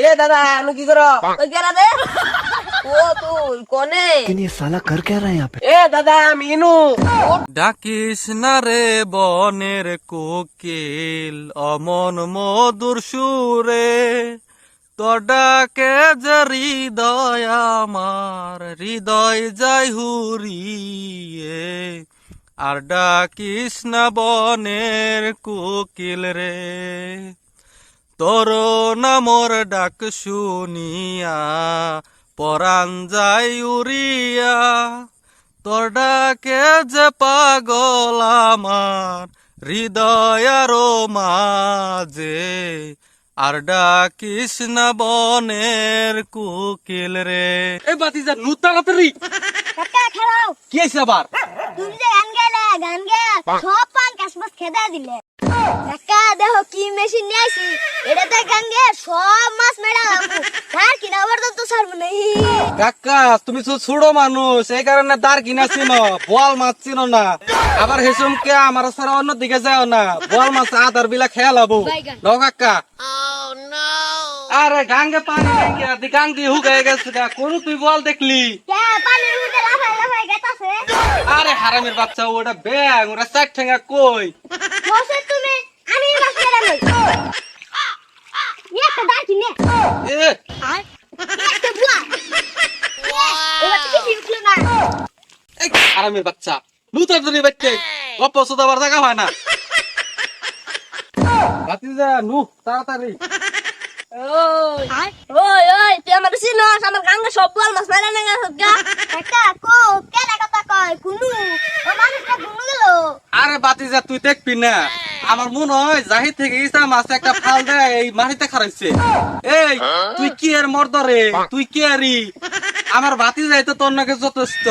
এ দাদা আমি কি করো ওই গেলা রে ও তুই কনে लेकिन ये साला कर क्या रहा है यहाँ पे এ দাদা আমি ইনু ডাকিস না রে বনের কোকিল অমন মধুর সুরে তোর ডাকে যে হৃদয় আমার হৃদয় যাই হুরিয়ে আর ডাকিস না বনের কোকিল রে তোর নামর ডাক শুনিয়া পরাণ যাই উড়িয়া। তোর ডাকে যে পাগল আমার হৃদয়ার মাঝে। আর ডাকিস না বনের কুকিল রে। এ বাতিজা নু তাড়াতাড়ি। কি আছে আবার? তুমি যে গান গেয়ে সব খেদা দিলে। কাকা দেখো কি মেশিন নিয়ে আইছি? এটাতে গান গেয়ে সব মাছ মেরা লাগবো তার কিনা আবার তো ছাড়বো না কাকা তুমি তো ছোট মানুষ এই কারণে দাঁড় কিনা চিনো বল মাছ চিনো না। আবার হেসুমকে আমার সারা অন্য দিকে যাও না বল মাছ আদার বিলা খেয়া লাবো। ন কাকা। আরে গাঙ্গে পানি গাঙ্গে দি গাং দি হুগাই গেছে গা কোন তুই বল দেখলি? কে পানির মধ্যে লাফাই লাফাই গেতাছে? আরে হারামের বাচ্চা ওটা ব্যাং ওটা চাক ঠেঙ্গা কই বসে তুমি আমি মাছ মেরা লই একটা কিনে এ একটা বুয়া এবার তো কিছু উঠল না এই হারামের বাচ্চা। লুতার ধরে বাচ্চা গপ্প সুদাবার জায়গা হয় না। যা নু তাড়াতাড়ি। ওই ওই ওই তুই আমার চিনস আমার গাঙ্গে সব বল মাছ মেরে না গা কাকা কো কেনা কথা কয় কুনু ও মানুষটা কুনু গেল আরে বাতি তুই দেখবি না। আমার মনে হয় জাহির থেকে ইসা মাছ একটা ফাল দেয় এই মাটিতে খারাইছে এই তুই কি এর মর্দ রে তুই কি আরি? আমার বাতি যাইতো তোর নাকি যথেষ্ট।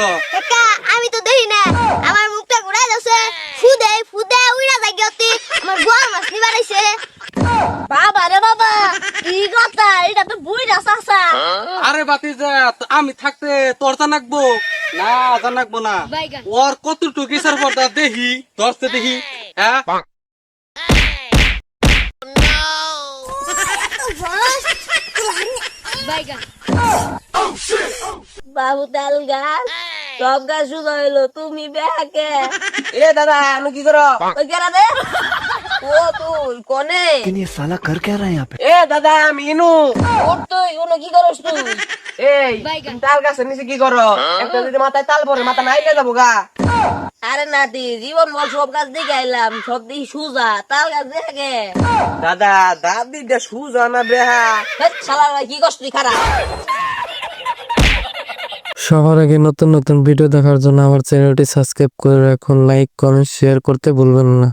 আমি তো দেখি না। আমার মুখটা ঘুরাই যাচ্ছে ফুদে ফুদে উড়া যায় গতি আমার গোয়া মাছ নিবার আইছে বাবা রে বাবা কি কথা? এটা তো বুইরা চাচা। আরে বাতি যা আমি থাকতে তোর জানাকবো? না জানাকবো না। ওর কতটুকু ইসার পর্দা দেখি ধরতে দেখি। হ্যাঁ? বাবু তাল গাছ সব গাছ শুধু হইলো তুমি বেহাকে এ দাদা আমি কি করো ওই গেলা রে ও তুই কনে लेकिन ये साला कर क्या रहा है यहाँ पे এ দাদা আমি ইনু ওর তুই কোনো কি করস তুই এই তুমি তাল গাছের নিচে কি করো একটা যদি মাথায় তাল পরে মাথা নাইলে যাবো গা আরে নাতি জীবন বল সব গাছ দেখে আইলাম সব দিকে সুজা তাল গাছ দেখে। দাদা দাদিটা সুজা না বেহা? কি কষ্ট খারাপ? সবার আগে নতুন নতুন ভিডিও দেখার জন্য আমার চ্যানেলটি সাবস্ক্রাইব করে রাখুন লাইক কমেন্ট শেয়ার করতে ভুলবেন না।